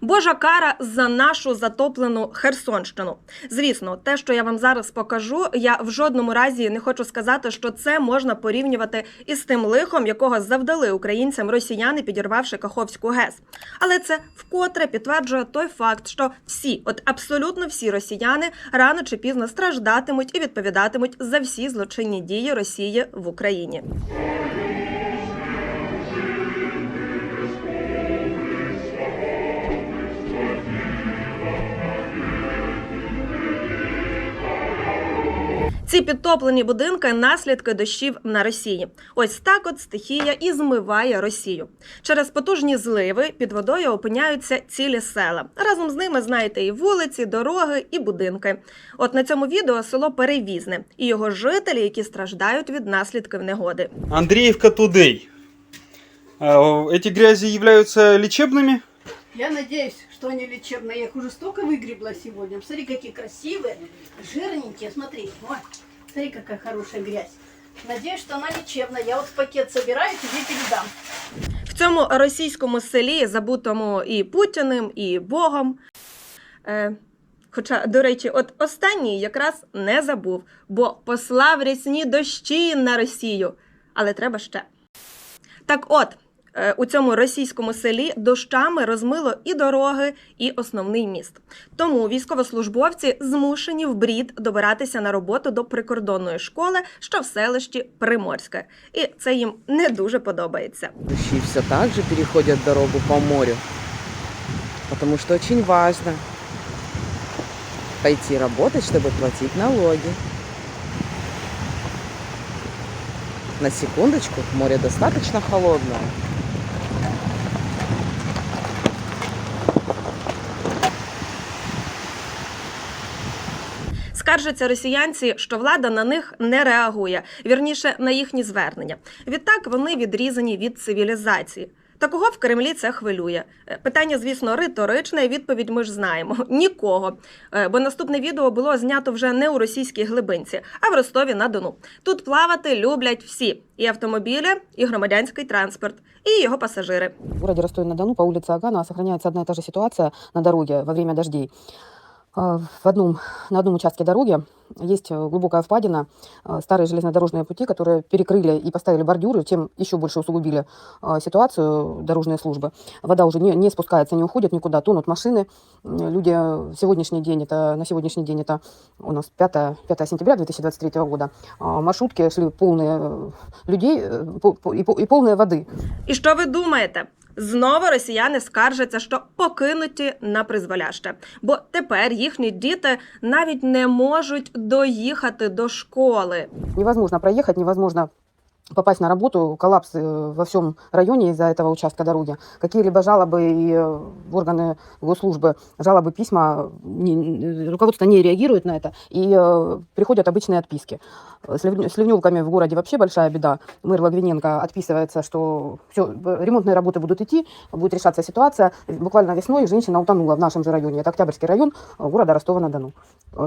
Божа кара за нашу затоплену Херсонщину. Звісно, те, що я вам зараз покажу, я в жодному разі не хочу сказати, що це можна порівнювати із тим лихом, якого завдали українцям росіяни, підірвавши Каховську ГЕС. Але це вкотре підтверджує той факт, що всі, от абсолютно всі росіяни, рано чи пізно страждатимуть і відповідатимуть за всі злочинні дії Росії в Україні. Ці підтоплені будинки наслідки дощів на Росії. Ось так от стихія і змиває Росію. Через потужні зливи під водою опиняються цілі села. Разом з ними знаєте і вулиці, дороги, і будинки. От на цьому відео село Перевізне і його жителі, які страждають від наслідків негоди. Андреевка Тудей. А, Эти грязи являются лечебными? Я надеюсь, что они лечебные. Я их уже столько выгребла сегодня. Посмотри, какие красивые, жирненькие. Смотри, вот. Смотри, какая хорошая грязь. Надеюсь, что она лечебная. Я вот в пакет собираю, тебе передам. В цьому російському селі, забутому і Путіним, і Богом. Е, хоча, до речі, от останній якраз не забув, бо послав рясні дощі на Росію. Але треба ще. Так от, е, у цьому російському селі дощами розмило і дороги, і основний міст. Тому військовослужбовці змушені в брід добиратися на роботу до прикордонної школи, що в селищі Приморське. І це їм не дуже подобається. Дощи все так же переходят дорогу по морю. Потому что очень важно пойти работать, чтобы платить налоги. На секундочку, море достаточно холодное. Скаржаться росіянці, що влада на них не реагує, вірніше на їхні звернення. Відтак вони відрізані від цивілізації. Такого в Кремлі це хвилює. Е, Питання, звісно, риторичне. Відповідь ми ж знаємо: нікого. Е, Бо наступне відео було знято вже не у російській глибинці, а в Ростові на Дону. Тут плавати люблять всі: і автомобілі, і громадянський транспорт, і його пасажири. В городе Ростове-на-Дону по улице Агана сохраняется одна и та же ситуация на дороге во время дождей. А, В одном, на одном участке дороги есть э, глубокая впадина, а, старые железнодорожные пути, которые перекрыли и поставили бордюры, чем еще больше усугубили а, ситуацию дорожные службы. Вода уже не, не спускается, не уходит никуда, тонут машины. Люди сегодняшний день, это, на сегодняшний день это у нас 5, 5 сентября 2023 года, а, маршрутки шли полные э, людей э, и и полные воды. І що ви думаєте? Знову росіяни скаржаться, що покинуті на призволяще, бо тепер їхні діти навіть не можуть доїхати до школи. невозможно проїхати, невозможно попасть на работу, коллапс э, во всем районе из-за этого участка дороги. Какие-либо жалобы и э, в органы госслужбы, жалобы, письма, не- не- руководство не реагирует на это, и э, приходят обычные отписки. Э, С с ливневками в городе вообще большая беда. Мэр Логвиненко отписывается, что все, ремонтные работы будут идти, будет решаться ситуация. Буквально весной женщина утонула в нашем же районе. Это Октябрьский район э, города Ростова-на-Дону.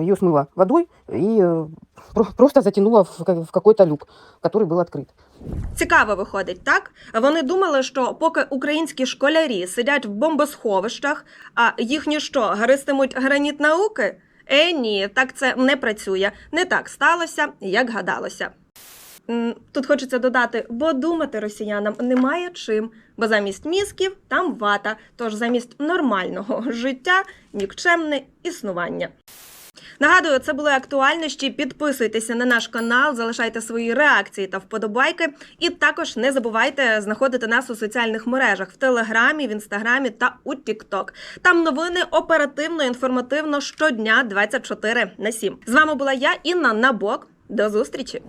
Ее смыло водой и э, про- просто затянуло в какой-то люк, который был открыт. Цікаво виходить, так? Вони думали, що поки українські школярі сидять в бомбосховищах, а їхні що, гристимуть граніт науки? Е, ні, так це не працює. Не так сталося, як гадалося. Тут хочеться додати, бо думати росіянам немає чим, бо замість мізків там вата, тож замість нормального життя нікчемне існування. Нагадую, це були актуальності. Підписуйтеся на наш канал, залишайте свої реакції та вподобайки. І також не забувайте знаходити нас у соціальних мережах в Телеграмі, в Інстаграмі та у Тікток. Там новини оперативно, інформативно щодня 24 на 7. З вами була я, Інна Набок. До зустрічі!